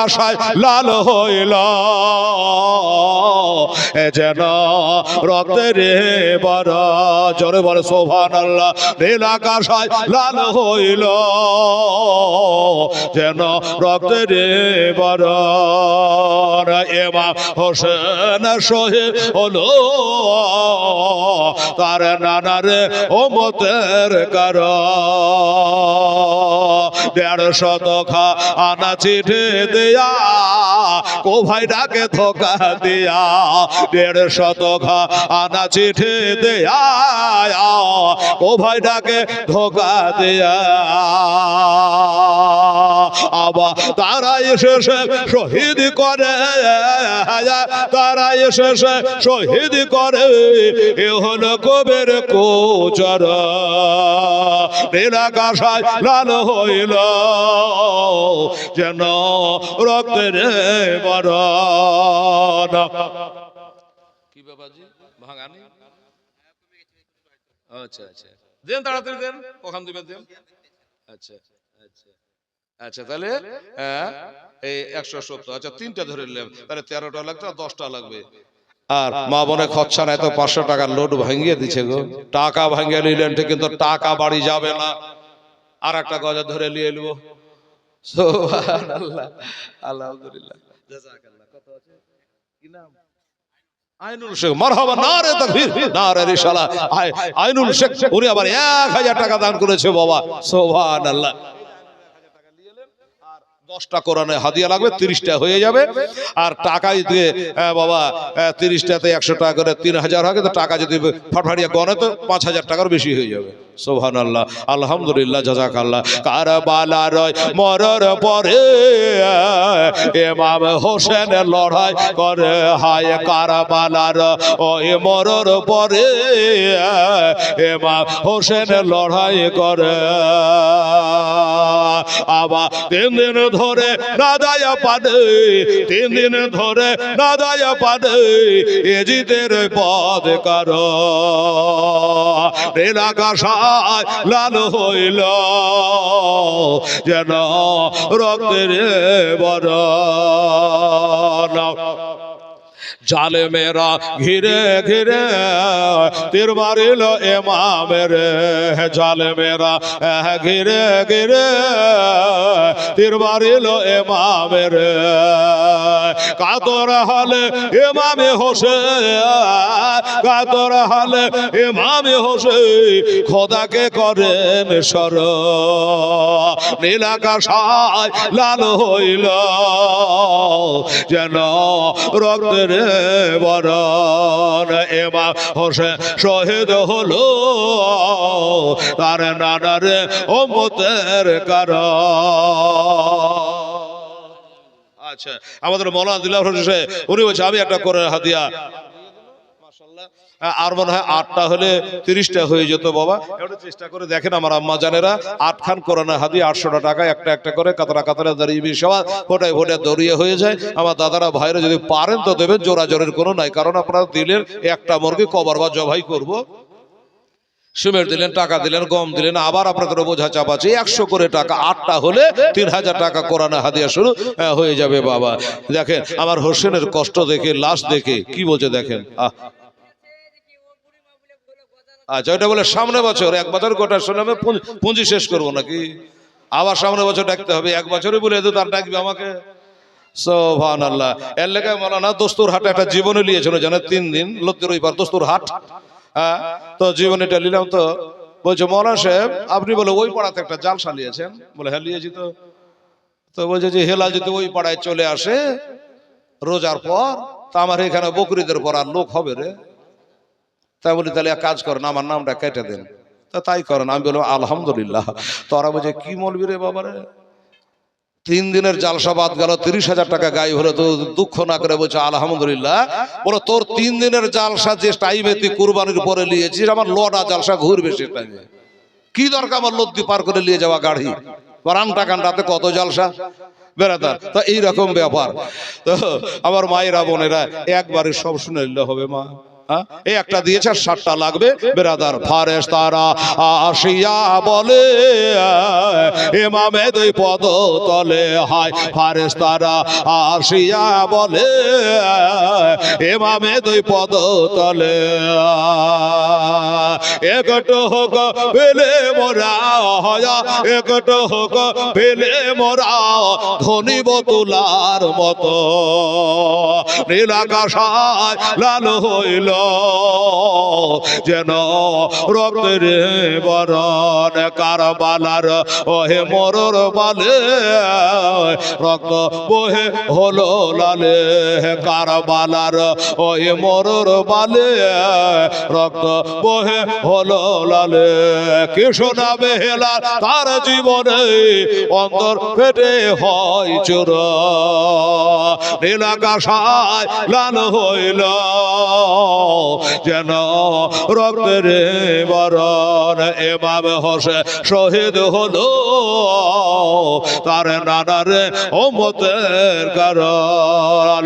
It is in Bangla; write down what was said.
কাশায় লাল হইল। এ যেন রক্তের বড় জোরে বলে সোভান আল্লাহ নীল আকাশায় লাল হইল। যেন রক্তের বড় এমা হোসেন শহীদ হলো। তার নানারে ও মতের কার দেড় শত খা আনা চিঠে দেয়া কো ভাই ডাকে ধোকা দিয়া। দেড় শত খা আনা চিঠে দেয়া ও ভাই ডাকে ধোকা দেয়া। আবার তারা এসেছে শহীদ করে। তারা এসেছে শহীদ করে। এ হলো কবের কোচর। নীলাকাশায় লাল হইল যেন রক্তের বরণ। কি বাবাজি? ভাঙানি? আচ্ছা আচ্ছা। দেন তাড়াতাড়ি দেন কখন দিবেন দেন। আচ্ছা আচ্ছা। আচ্ছা তাহলে হ্যাঁ, এই একশো সত্তর। আচ্ছা তিনটা ধরে নিলাম। তাহলে তেরোটা লাগবে আর দশটা লাগবে। আর মা বোনে খরচা নাই তো পাঁচশো টাকার লোড ভাঙিয়ে দিচ্ছে গো। টাকা ভাঙিয়ে নিলেন কিন্তু টাকা বাড়ি যাবে না। আর একটা গজা ধরে নিয়ে নেব সুবহানাল্লাহ। আলহামদুলিল্লাহ। কত আছে? কি নাম? আইনুল শেখ মারহাবা তাকবীর রিসালা আইনুল উনি আবার এক হাজার টাকা দান করেছে বাবা। সুবহানাল্লাহ। দশটা কোরআনে হাদিয়া লাগবে, তিরিশটা হয়ে যাবে। আর টাকা যদি বাবা তিরিশটাতে একশো টাকা করে তিন হাজার হবে তো টাকা যদি ফাটফাটিয়া গনে, তো পাঁচ হাজার টাকার বেশি হয়ে যাবে। সোহান আল্লাহ আলহামদুলিল্লাহ জাজাক আল্লাহ কারবালার মরর পরে এমাম হোসেন লড়াই করে, হায় কার কারবালার ওই মরর পরে এমাম হোসেন লড়াই করে। আবার তিন দিন ধরে নাদায়া পাদে, তিন দিন ধরে নাদায়া পাদে এজিদের জিতের পদ কার। রেলাকাশায় লাল হইল, যেন রক্তের বড় জালে মেরা ঘিরে ঘিরে তীর মারিল এমামের জালে মেরা ঘিরে ঘিরে তীর মারিল এমামের কাতর হলে এমামে হোসে কাতর হালে এমামে হোসে খোদাকে করেন সর। নীলাকাশায় লাল হইল, যেন রক্তের বরণ এমা হোসে শহীদ হলো। তার নানার ওমতের কারণ। আচ্ছা আমাদের মৌলানা দিল্লাহ হোসে উনি বলছে আমি একটা করে হাতিয়া আর মনে হয় আটটা হলে তিরিশটা হয়ে যেত বাবা। চেষ্টা করে দেখেন আমার আম্মা জানেরা আটখান করোনা হাদি আটশোটা টাকা একটা একটা করে কাতরা কাতরা দাঁড়িয়ে সবার ফোটায় ফোটে দড়িয়ে হয়ে যায়। আমার দাদারা ভাইরা যদি পারেন তো দেবেন জোরা জোরের কোনো নাই কারণ আপনারা দিলেন একটা মুরগি কবার বা জবাই করব। সিমেন্ট দিলেন টাকা দিলেন গম দিলেন আবার আপনাদের বোঝা চাপাচ্ছে একশো করে টাকা আটটা হলে তিন হাজার টাকা কোরআনে হাদিয়া শুরু আহ, হয়ে যাবে বাবা। দেখেন আমার হোসেনের কষ্ট দেখে লাশ দেখে কি বলছে দেখেন? আহ আচ্ছা ওটা বলে সামনে বছর, এক বছর গোটা শুনে আমি পুঁজি- শেষ করব নাকি? আবার সামনে বছর ডাকতে হবে, এক বছরে বলে তো তার ডাকবে আমাকে। সোভান আল্লাহ এর লেগে মৌলানা দস্তুর হাটে একটা জীবনে নিয়েছিল জানে, তিন দিন লত্তির ওই পার দস্তুর হাট। হ্যাঁ তো জীবনীটা নিলাম তো। বলছে, মৌলানা সাহেব, আপনি বলে ওই পাড়াতে একটা জালসা নিয়েছেন বলে হ্যাঁ নিয়েছি তো। তো বলছে যে হেলা যদি ওই পাড়ায় চলে আসে, রোজার পর, তা আমার এখানে বকরিদের পর আর লোক হবে রে। তাই বলি, তাহলে কাজ করেন আমার নামটা কেটে দেন। তা তাই করেন। আমি বললাম, আলহামদুলিল্লাহ। তোরা বলছে কি মলবি রে বাবারে তিন দিনের জালসা বাদ গেল, তিরিশ হাজার টাকা গায়ে হলো, তো দুঃখ না করে বলছে, আলহামদুলিল্লাহ। বলো, তোর তিন দিনের জালসা যে টাইমে তুই কুরবানির পরে নিয়েছিস, আমার লটা জালসা ঘুরবে সে টাইমে। কি দরকার আমার লদ্দি পার করে নিয়ে যাওয়া গাড়ি? রানটা কানটাতে কত জালসা? বেড়াতার তা এইরকম ব্যাপার। তো আমার মায়েরা, বোনেরা, একবারে সব শুনে নিলে হবে মা? এই একটা দিয়েছে সাতটা ষাটটা লাগবে। বেরাদার ফারেস তারা আসিয়া বলে এমামে দুই পদ তলে হায় ফারেস তারা আসিয়া বলে এমামে দুই পদ তলে একটু হোক পেলে মোরা একটু হোক পেলে মোরা ধনী বতুলার মতো। নীলাকাশায় লাল হইল, যেন রক্তের বরণ কারবালার, ওহে মরর বালে। রক্ত বহে হলো লালে কারবালার ওহে মরর বালে। রক্ত বহে হলো লালে কৃষ্ণা বেহেলা, তার জীবনে অন্তর ফেটে হয় চোর। নীলাকাশায় লাল হইল, যেন রক্তের বরণ এমাম হোসে, শহীদ হলো। তার নানারে ওমতের কারণ।